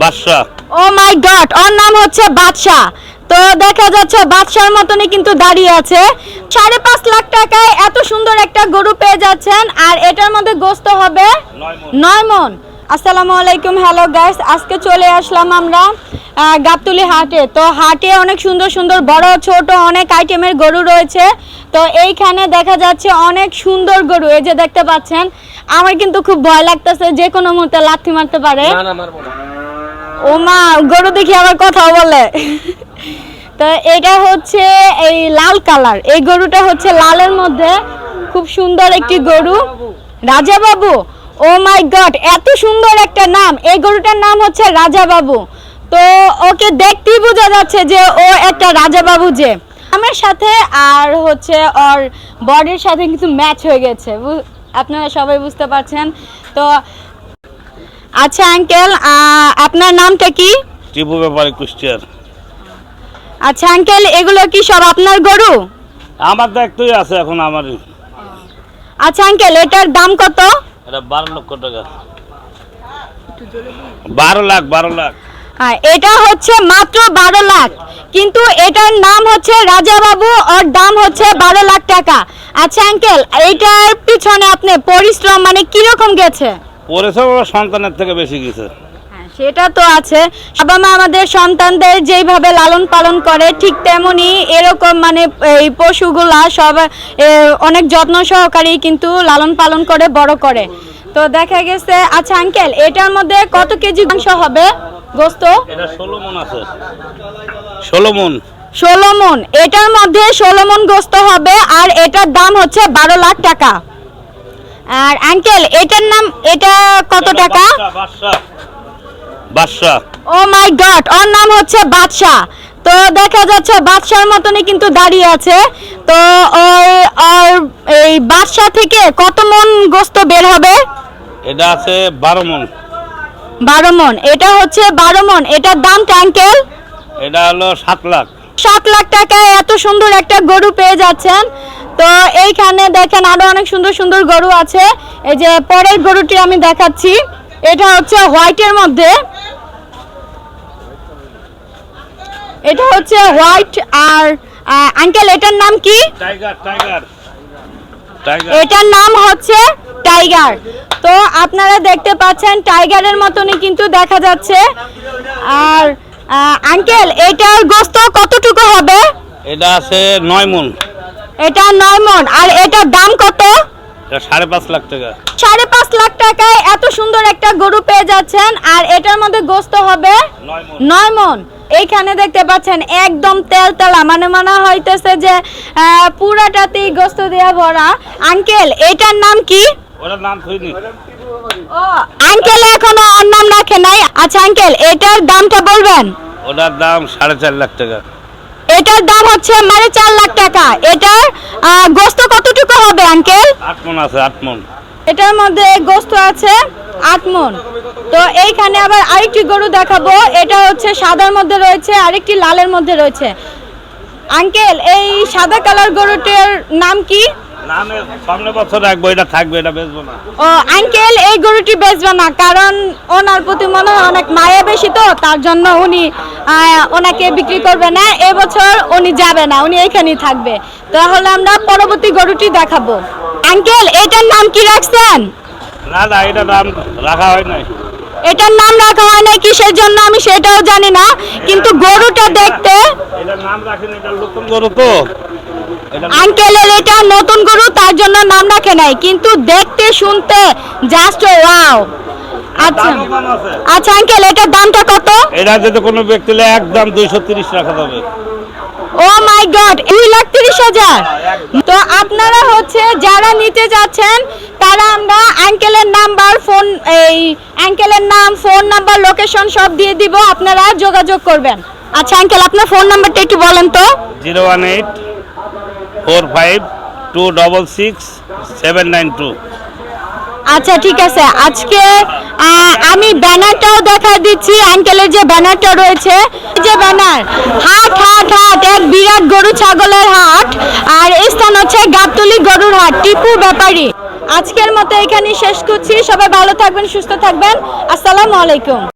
বাদশা ও মাই god ওর নাম হচ্ছে বাদশা তো দেখা যাচ্ছে বাদশার মতনই কিন্তু দাঁড়িয়ে আছে। সাড়ে পাঁচ লাখ টাকায় এত সুন্দর একটা গরু পেয়ে যাচ্ছেন আর এটার মধ্যে গোস্ত হবে নয় মন আসসালামু আলাইকুম হ্যালো গাইস আজকে চলে আসলাম আমরা আহ, গাবতলি হাটে। তো হাটে অনেক সুন্দর সুন্দর বড় ছোট অনেক আইটেমের গরু রয়েছে। তো এইখানে দেখা যাচ্ছে অনেক সুন্দর গরু এই যে দেখতে পাচ্ছেন। আমার কিন্তু খুব ভয় লাগতেছে যে কোনো মুহূর্তে লাথি মারতে পারে। না না মারবো না। ও মা, গরু দেখি আবার কথা বলে। তো এটা হচ্ছে এই লাল কালার। এই গরুটা হচ্ছে লালের মধ্যে খুব সুন্দর একটি গরু। রাজা বাবু ও মাই গড, এত সুন্দর একটা নাম। এই গরুটার নাম হচ্ছে রাজা বাবু তো ওকে দেখতেই বোঝা যাচ্ছে যে ও একটা রাজা বাবু যে। আমার সাথে আর হচ্ছে ওর বডির সাথে কিছু ম্যাচ হয়ে গেছে। আপনারা সবাই বুঝতে পারছেন। তো আচ্ছা আঙ্কেল আপনার নামটা কি? টিপু ব্যাপারে কুষ্টিয়ার। আচ্ছা আঙ্কেল এগুলো কি সব আপনার গরু? আমার দায়িত্বই আছে এখন আমার আচ্ছা আঙ্কেল এটার দাম কত? এটা বারো লক্ষ টাকা। বারো লাখ বারো লাখ। হ্যাঁ এটা হচ্ছে মাত্র বারো লাখ। কিন্তু এটার নাম হচ্ছে রাজা বাবু ওর দাম হচ্ছে বারো লাখ টাকা। আচ্ছা আঙ্কেল এইটার পিছনে আপনি পরিশ্রম মানে কীরকম গেছে? পরিশ্রম আমার সন্তানের থেকে বেশি গেছে হ্যাঁ, সেটা তো আছে। বাবা মা আমাদের সন্তানদের যেইভাবে লালন পালন করে ঠিক তেমনি এরকম মানে এই পশুগুলা সব অনেক যত্ন সহকারে কিন্তু লালন পালন করে বড় করে। তো দেখা গেছে আচ্ছা আঙ্কেল এটার মধ্যে কত কেজি মাংস হবে? গোস্ত? এটা ষোলো মন আছে। ষোলো মন। ষোলো মন। এটার মধ্যে ষোলো মন গোস্ত হবে আর এটার দাম হচ্ছে বারো লাখ টাকা। আর আঙ্কেল এটার নাম এটা কত টাকা? বাদশা ও মাই গড ওর নাম হচ্ছে বাদশা তো দেখা যাচ্ছে বাদশার মতনই কিন্তু দাঁড়িয়ে আছে। তো ওর আর এই বাদশা থেকে কত মন গোস্ত বের হবে? এটা আছে বারো মন। বারো মন। এটা হচ্ছে বারো মন। এটার দাম ট্যাঙ্কেল এটা হলো সাত লাখ। সাত লাখ টাকায় এত সুন্দর একটা গরু পেয়ে যাচ্ছেন। তো এইখানে দেখেন আরও অনেক সুন্দর সুন্দর গরু আছে। এই যে পরের গরুটি আমি দেখাচ্ছি। এটা হচ্ছে হোয়াইটের মধ্যে। এটা হচ্ছে হোয়াইট আর আঙ্কেল এটার নাম কি? টাইগার টাইগার টাইগার এটার নাম হচ্ছে টাইগার। তো আপনারা দেখতে পাচ্ছেন টাইগারের মতনই কিন্তু দেখা যাচ্ছে। আর আঙ্কেল এটার গোস্ত কতটুকু হবে? এটা আছে নয় মন এটা নয় মন আর এটার দাম কত? সাড়ে পাঁচ লাখ টাকা। সাড়ে পাঁচ লাখ টাকায় এত সুন্দর একটা গরু পেয়ে যাচ্ছেন আর এটার মধ্যে গোস্ত হবে নয় মন এইখানে দেখতে পাচ্ছেন একদম তেল তেলা মানে মনে হইতেছে যে পুরাটাতেই গোস্ত দেওয়া ভরা। আঙ্কেল এটার নাম কি? ওটার নাম থইনি ও আঙ্কেল এখনও ওর নাম রাখে নাই? আচ্ছা আঙ্কেল এটার দামটা বলবেন? ওটার দাম সাড়ে চার লাখ টাকা। এটার দাম হচ্ছে মানে চার লাখ টাকা। এটার গোস্ত কতটুকু হবে আঙ্কেল আট মন আছে আট মন এটার মধ্যে গোস্ত আছে আট মন তো এইখানে আবার আরেকটি গরু দেখাবো। এটা হচ্ছে সাদার মধ্যে রয়েছে আরেকটি লালের মধ্যে রয়েছে। আঙ্কেল এই সাদা কালার গরুটির নাম কি? নামে সামনে বছর রাখব এটা থাকবে এটা বেচবো না। ও আঙ্কেল এই গরুটি বেচবে না কারণ ওনার প্রতি মনে হয় অনেক মায়া বেশি তো তার জন্য উনি ওনাকে বিক্রি করবে না এবছর উনি যাবে না উনি এখানেই থাকবে। তাহলে আমরা পরবর্তী গরুটি দেখাবো। আঙ্কেল এটার নাম কি রাখছেন? না না এটা নাম রাখা হয় নাই। এটার নাম রাখা হয় না কিসের জন্য আমি সেটাও জানি না কিন্তু গরুটা দেখতে এটার নাম রাখেন এটা নতুন গরু তো। আঙ্কেলের এটা নতুন গরু তার জন্য নাম রাখে নাই। কিন্তু দেখতে শুনতে জাস্ট ওয়াও আচ্ছা। আচ্ছা আঙ্কেল এটার দামটা কত? এটা যদি কোনো ব্যক্তি একদম দুইশো তিরিশ রাখা যাবে। ও মাই গড দুই লাখ তিরিশ হাজার। তো আপনারা হচ্ছে যারা নিতে যাচ্ছেন তারা আমরা আঙ্কেলের নাম্বার ফোন এই আঙ্কেলের নাম ফোন নাম্বার লোকেশন সব দিয়ে দিব আপনারা যোগাযোগ করবেন। আচ্ছা আঙ্কেল আপনার ফোন নাম্বারটা একটু বলেন তো। Zero one eight four five two double six seven nine two. আচ্ছা ঠিক আছে। আজকে আমি ব্যানারটাও দেখা দিচ্ছি আঙ্কেলের যে ব্যানারটা রয়েছে। যে ব্যানার, হাট হাট হাট, এক বিরাট গরু ছাগলের হাট, আর এই স্থান হচ্ছে গাবতলি গরুর হাট, টিপু ব্যাপারী। আজকের মতো এখানে শেষ করছি। সবাই ভালো থাকবেন, সুস্থ থাকবেন। আসসালামু আলাইকুম।